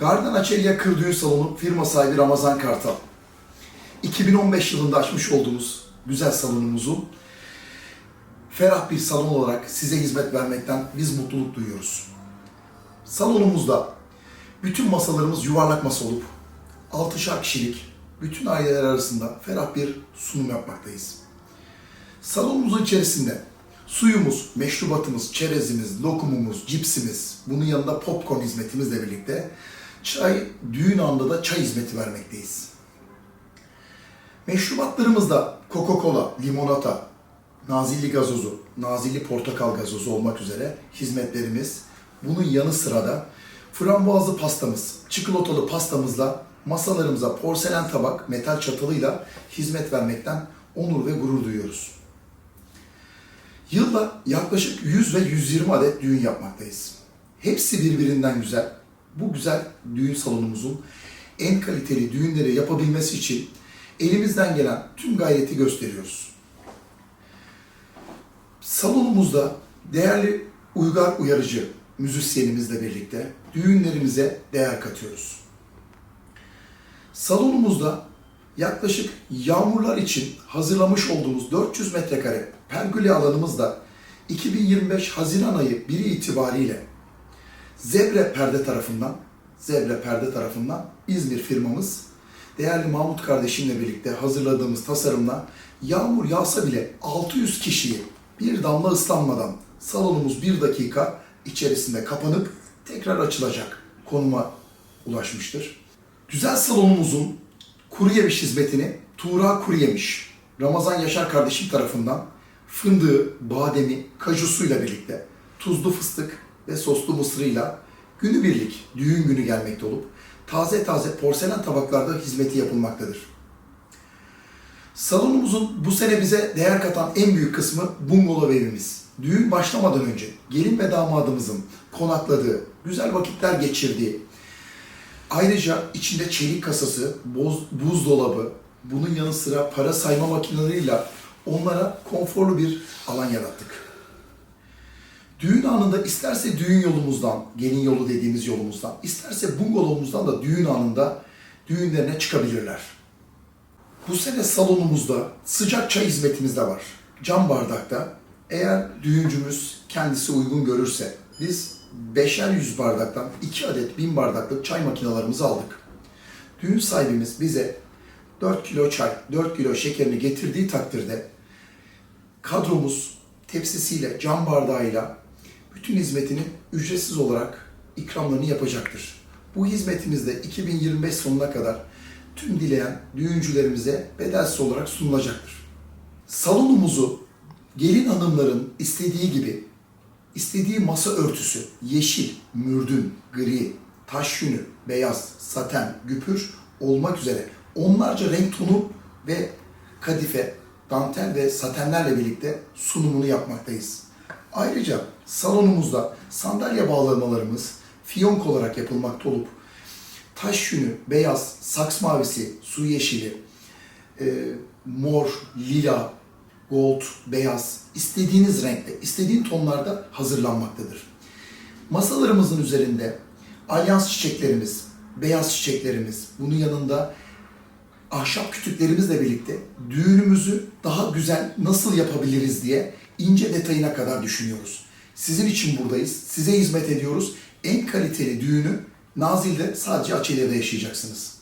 Garden Açelya Kır Salonu firma sahibi Ramazan Kartal. 2015 yılında açmış olduğumuz güzel salonumuzun ferah bir salon olarak size hizmet vermekten biz mutluluk duyuyoruz. Salonumuzda bütün masalarımız yuvarlak masa olup 6'şar kişilik bütün aileler arasında ferah bir sunum yapmaktayız. Salonumuzun içerisinde suyumuz, meşrubatımız, çerezimiz, lokumumuz, cipsimiz, bunun yanında popcorn hizmetimizle birlikte çay, düğün anında da çay hizmeti vermekteyiz. Meşrubatlarımızda Coca-Cola, limonata, nazilli gazozu, nazilli portakal gazozu olmak üzere hizmetlerimiz. Bunun yanı sıra da frambuazlı pastamız, çikolatalı pastamızla masalarımıza porselen tabak, metal çatalıyla hizmet vermekten onur ve gurur duyuyoruz. Yılda yaklaşık 100 ve 120 adet düğün yapmaktayız. Hepsi birbirinden güzel. Bu güzel düğün salonumuzun en kaliteli düğünleri yapabilmesi için elimizden gelen tüm gayreti gösteriyoruz. Salonumuzda değerli uygar uyarıcı müzisyenimizle birlikte düğünlerimize değer katıyoruz. Salonumuzda yaklaşık yağmurlar için hazırlamış olduğumuz 400 metrekare pergüle alanımızda 2025 Haziran ayı 1 itibariyle Zebre Perde tarafından Zebre Perde tarafından İzmir firmamız değerli Mahmut kardeşimle birlikte hazırladığımız tasarımla yağmur yağsa bile 600 kişiyi bir damla ıslanmadan salonumuz bir dakika içerisinde kapanıp tekrar açılacak konuma ulaşmıştır. Güzel salonumuzun kuru yemiş hizmetini Tuğra Kuru Yemiş, Ramazan Yaşar kardeşim tarafından fındığı, bademi, kajusuyla birlikte tuzlu fıstık ve soslu mısırıyla günübirlik düğün günü gelmekte olup taze taze porselen tabaklarda hizmeti yapılmaktadır. Salonumuzun bu sene bize değer katan en büyük kısmı bungalov evimiz. Düğün başlamadan önce gelin ve damadımızın konakladığı, güzel vakitler geçirdiği, ayrıca içinde çelik kasası, boz, buzdolabı, bunun yanı sıra para sayma makineleriyle onlara konforlu bir alan yarattık. Düğün anında isterse düğün yolumuzdan, gelin yolu dediğimiz yolumuzdan, isterse bungalovumuzdan da düğün anında düğünlerine çıkabilirler. Bu sene salonumuzda sıcak çay hizmetimiz de var. Cam bardakta eğer düğüncümüz kendisi uygun görürse biz beşer yüz bardaktan 2 adet 1000 bardaklık çay makinelerimizi aldık. Düğün sahibimiz bize 4 kilo çay, 4 kilo şekerini getirdiği takdirde kadromuz tepsisiyle, cam bardağıyla bütün hizmetini ücretsiz olarak ikramlarını yapacaktır. Bu hizmetimizde 2025 sonuna kadar tüm dileyen düğüncülerimize bedelsiz olarak sunulacaktır. Salonumuzu gelin hanımların istediği gibi istediği masa örtüsü yeşil, mürdün, gri, taş yünü, beyaz, saten, güpür olmak üzere onlarca renk tonu ve kadife, dantel ve satenlerle birlikte sunumunu yapmaktayız. Ayrıca salonumuzda sandalye bağlamalarımız fiyonk olarak yapılmakta olup taş yünü, beyaz, saks mavisi, su yeşili, e, mor, lila, gold, beyaz, istediğiniz renkte, istediğin tonlarda hazırlanmaktadır. Masalarımızın üzerinde alyans çiçeklerimiz, beyaz çiçeklerimiz, bunun yanında ahşap kütüklerimizle birlikte düğünümüzü daha güzel nasıl yapabiliriz diye ince detayına kadar düşünüyoruz. Sizin için buradayız, size hizmet ediyoruz. En kaliteli düğünü Nazil'de sadece Açelya'da yaşayacaksınız.